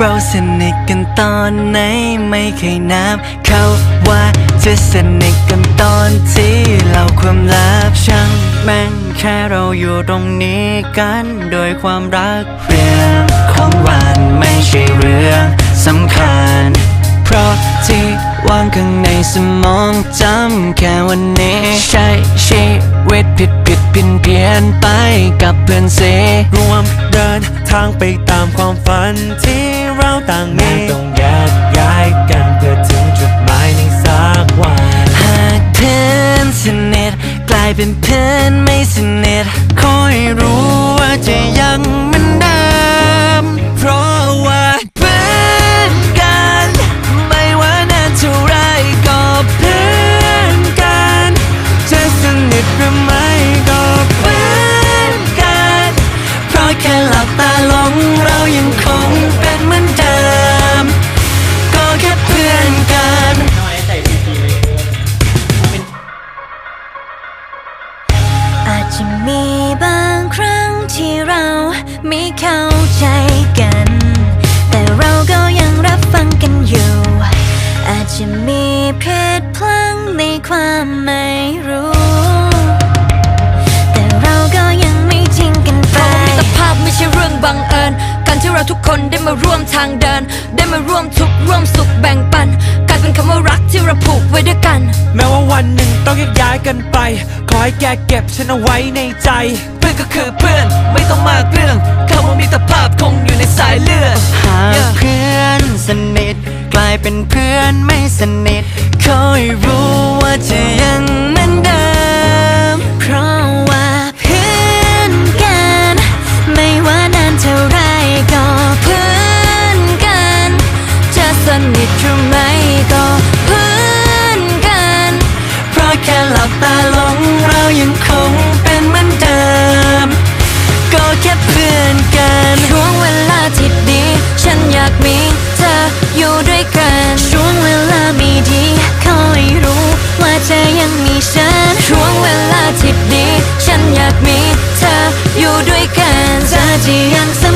เราสนิทกันตอนไหนไม่เคยนับ เขาว่าจะสนิทกันตอนที่เราความลับช่างแม่งแค่เราอยู่ตรงนี้กันโดยความรักเรื่องของวันไม่ใช่เรื่องสำคัญ เพราะที่วางข้างในสมองจำแค่วันนี้ใช้ชี ผิดผิดเพี้ยนเพี้ยนไปกับเพื่อนเสรวมเดินทางไปตามความฝันที่เราต่างมีต้องแยกย้ายกันเพื่อถึงจุดหมายในสักวันหากเพื่อนสนิทกลายเป็นเพื่อนไม่สนิทคอยรู้ จจะมีบางครั้งที่เราไม่เข้าใจกัน แต่เราก็ยังรับฟังกันอยู่ อาจจะมีเพศพลังในความไม่รู้ แต่เราก็ยังไม่ทิ้งกันไปมิตรภาพไม่ใช่เรื่องบังเอิญ การที่เราทุกคนได้มาร่วมทางเดิน ได้มาร่วมทุกข์ร่วมสุขแบ่งปันกลายเป็น คำว่ารักที่เราผูกไว้ด้วยกัน แม้ว่าวันหนึ่งต้องแยกย้ายกันไป ขอให้แกเก็บฉันเอาไว้ในใจ เพื่อนก็คือเพื่อนไม่ต้องมากเรื่องคำว่ามิตรภาพคงอยู่ในสายเลือดหากเพื่อนสนิทกลายเป็นเพื่อนไม่สนิทคอยรู้ว่าจะยังเหมือนเดิม เพราะว่าเพื่อนกัน ไม่ว่านานเท่าไรก็เพื่อนกัน จะสนิทหรือไม่ บตาลงเรายังคงเป็นเหมือนเดิม ก็แค่เพื่อนกันช่วงเวลาที่ดี ฉันอยากมีเธออยู่ด้วยกันช่วงเวลาไม่ดีคอยรู้ว่าเธอยังมีฉันช่วงเวลาที่ดี ฉันอยากมีเธออยู่ด้วยกันเธอที่ยังสำ